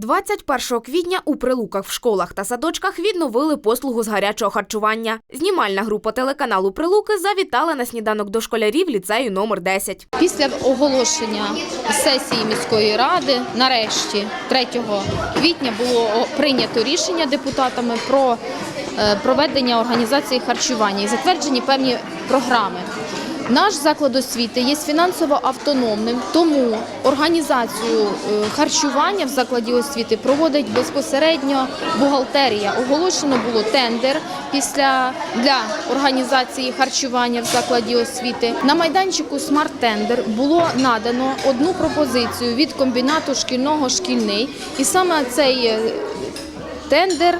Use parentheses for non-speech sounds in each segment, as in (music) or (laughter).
21 квітня у Прилуках в школах та садочках відновили послугу з гарячого харчування. Знімальна група телеканалу Прилуки завітала на сніданок до школярів ліцею номер 10. Після оголошення сесії міської ради, нарешті, 3 квітня, було прийнято рішення депутатами про е, проведення організації харчування і затверджені певні програми. Наш заклад освіти є фінансово автономним, тому організацію е, харчування в закладі освіти проводить безпосередньо бухгалтерія. Оголошено було тендер після для організації харчування в закладі освіти. На майданчику смарт-тендер було надано одну пропозицію від комбінату шкільного шкільний, і саме цей е, тендер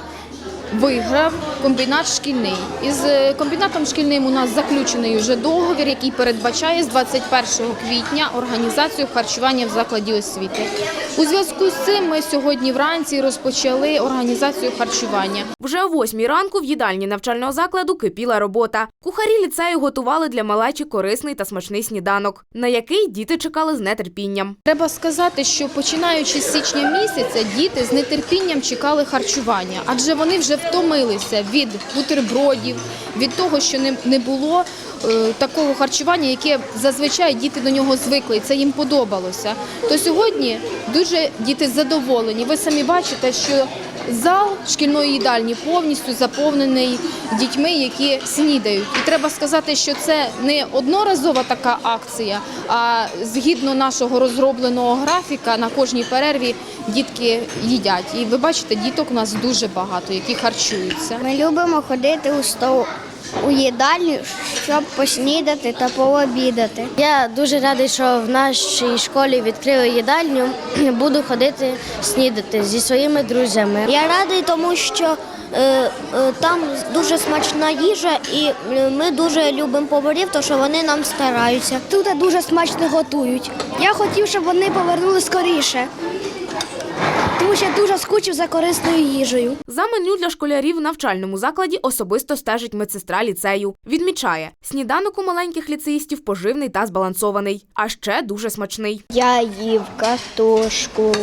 виграв комбінат шкільний. Із е, комбінатом шкільним у нас заключений вже договір, який передбачає з 21 квітня організацію харчування в закладі освіти. У зв'язку з цим ми сьогодні вранці розпочали організацію харчування. Вже о 8 ранку в їдальні навчального закладу кипіла робота. Кухарі ліцею готували для малечі корисний та смачний сніданок, на який діти чекали з нетерпінням. Треба сказати, що починаючи з січня місяця, діти з нетерпінням чекали харчування, адже вони вже втомилися від бутербродів, від того, що не, було е, такого харчування, яке зазвичай діти до нього звикли, і це їм подобалося. То сьогодні дуже діти задоволені. Ви самі бачите, що зал шкільної їдальні повністю заповнений дітьми, які снідають. І треба сказати, що це не одноразова така акція, а згідно нашого розробленого графіка на кожній перерві дітки їдять. І ви бачите, діток у нас дуже багато, які харчуються. Ми любимо ходити у стол у їдальню, щоб поснідати та пообідати. Я дуже радий, що в нашій школі відкрили їдальню. (clears throat) Буду ходити снідати зі своїми друзями. Я радий, тому що е, е, там дуже смачна їжа, і е, ми дуже любимо поварів, тому що вони нам стараються. Тут дуже смачно готують. Я хотів, щоб вони повернули скоріше, тому що я дуже скучив за корисною їжею. За меню для школярів в навчальному закладі особисто стежить медсестра ліцею. Відмічає, сніданок у маленьких ліцеїстів поживний та збалансований, а ще дуже смачний. Я їв картошку,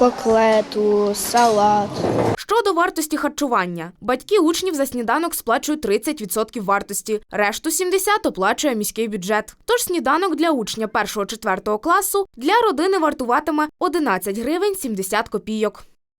коклету, салат. Щодо вартості харчування, батьки учнів за сніданок сплачують 30% вартості, решту 70% оплачує міський бюджет. Тож сніданок для учня 1-4 класу для родини вартуватиме 11 гривень 70 копійок.